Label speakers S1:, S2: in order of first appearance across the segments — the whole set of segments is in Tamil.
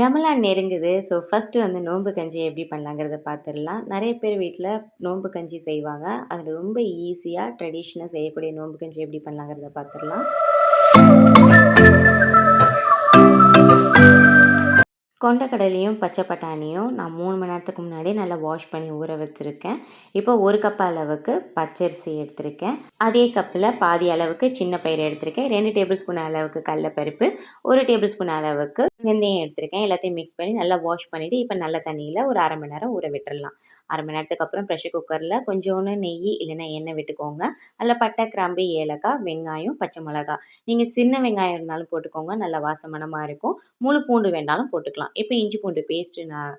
S1: ரமலான் நெருங்குது. ஸோ ஃபஸ்ட்டு வந்து நோன்பு கஞ்சி எப்படி பண்ணலாங்கிறத பார்த்துடலாம் நிறைய பேர் வீட்டில் நோன்பு கஞ்சி செய்வாங்க. அதில் ரொம்ப ஈஸியாக ட்ரெடிஷ்னலாக செய்யக்கூடிய நோன்பு கஞ்சி எப்படி பண்ணலாங்கிறத பார்த்துடலாம் கொண்டக்கடலையும் பச்சை பட்டாணியும் நான் மூணு மணி நேரத்துக்கு முன்னாடியே நல்லா வாஷ் பண்ணி ஊற வச்சுருக்கேன். இப்போ ஒரு கப் அளவுக்கு பச்சரிசி எடுத்திருக்கேன். அதே கப்பில் பாதி அளவுக்கு சின்ன பயிறு எடுத்திருக்கேன். ரெண்டு டேபிள் ஸ்பூன் அளவுக்கு கடலப்பருப்பு ஒரு டேபிள் ஸ்பூன் அளவுக்கு வெந்தயம் எடுத்திருக்கேன். எல்லாத்தையும் மிக்ஸ் பண்ணி நல்லா வாஷ் பண்ணிவிட்டு இப்போ நல்ல தண்ணியில் ஒரு அரை மணி நேரம் ஊற விட்டுடலாம் அரை மணி நேரத்துக்கு அப்புறம் ப்ரெஷர் குக்கரில் கொஞ்சோண்டு நெய் இல்லைன்னா எண்ணெய் விட்டுக்கோங்க. அதில் பட்டை கிராம்பு ஏலக்காய் வெங்காயம் பச்சை மிளகா நீங்கள் சின்ன வெங்காயம் இருந்தாலும் போட்டுக்கோங்க. நல்லா வாசமனமாக இருக்கும். முழு பூண்டு வேண்டாலும் போட்டுக்கலாம். இப்போ இஞ்சி பூண்டு பேஸ்ட்டு நான்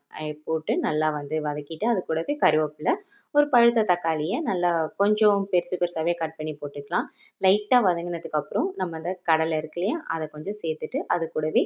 S1: போட்டு நல்லா வந்து வதக்கிட்டு அது கூடவே கருவேப்பிலை ஒரு பழுத்த தக்காளியை நல்லா கொஞ்சம் பெருசு பெருசாகவே கட் பண்ணி போட்டுக்கலாம். லைட்டாக வதங்கினதுக்கப்புறம் நம்ம அந்த கடலை இருக்கு இல்லையா அதை கொஞ்சம் சேர்த்துட்டு அது கூடவே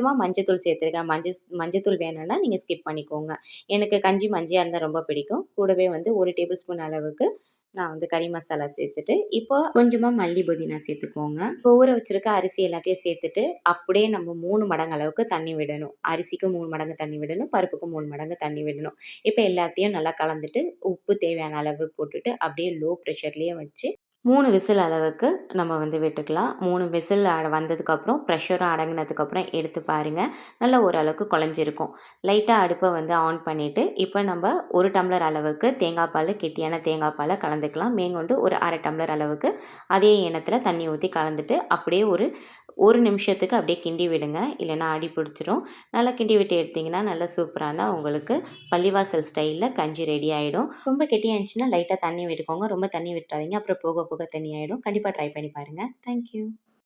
S1: கொஞ்சமாக மஞ்சத்தூள் சேர்த்துருக்கேன். மஞ்சள் மஞ்சத்தூள் வேணும்னா நீங்கள் ஸ்கிப் பண்ணிக்கோங்க. எனக்கு கஞ்சி மஞ்சள் இருந்தால் ரொம்ப பிடிக்கும். கூடவே வந்து ஒரு டேபிள் ஸ்பூன் அளவுக்கு நான் வந்து கறி மசாலா சேர்த்துட்டு இப்போ கொஞ்சமாக மல்லி புதினா சேர்த்துக்கோங்க. இப்போ ஊற வச்சுருக்க அரிசி எல்லாத்தையும் சேர்த்துட்டு அப்படியே நம்ம மூணு மடங்கு அளவுக்கு தண்ணி விடணும். அரிசிக்கு மூணு மடங்கு தண்ணி விடணும் பருப்புக்கு மூணு மடங்கு தண்ணி விடணும். இப்போ எல்லாத்தையும் நல்லா கலந்துட்டு உப்பு தேவையான அளவு போட்டுட்டு அப்படியே லோ ப்ரெஷர்லேயே வச்சு மூணு விசில் அளவுக்கு நம்ம வந்து விட்டுக்கலாம். மூணு விசில் வந்ததுக்கப்புறம் ப்ரெஷரும் அடங்கினதுக்கப்புறம் எடுத்து பாருங்கள் நல்லா ஓரளவுக்கு குழஞ்சிருக்கும். லைட்டாக அடுப்பை வந்து ஆன் பண்ணிவிட்டு இப்போ நம்ம ஒரு டம்ளர் அளவுக்கு தேங்காய் பால் கெட்டியான தேங்காய் பாலை கலந்துக்கலாம். மேங்கொண்டு ஒரு அரை டம்ளர் அளவுக்கு அதே எண்ணத்தில் தண்ணி ஊற்றி கலந்துட்டு அப்படியே ஒரு ஒரு நிமிஷத்துக்கு அப்படியே கிண்டி விடுங்க. இல்லைன்னா அடி பிடிச்சிரும். நல்லா கிண்டி விட்டு எடுத்திங்கன்னா நல்லா சூப்பரான உங்களுக்கு பள்ளிவாசல் ஸ்டைலில் கஞ்சி ரெடி ஆகிடும் ரொம்ப கெட்டியாக இருந்துச்சுன்னா லைட்டாக தண்ணி விட்டுக்கோங்க. ரொம்ப தண்ணி விட்டுறாதீங்க. அப்புறம் போக புக தண்ணி ஆகிடும் கண்டிப்பாக ட்ரை பண்ணி பாருங்கள் தேங்க்யூ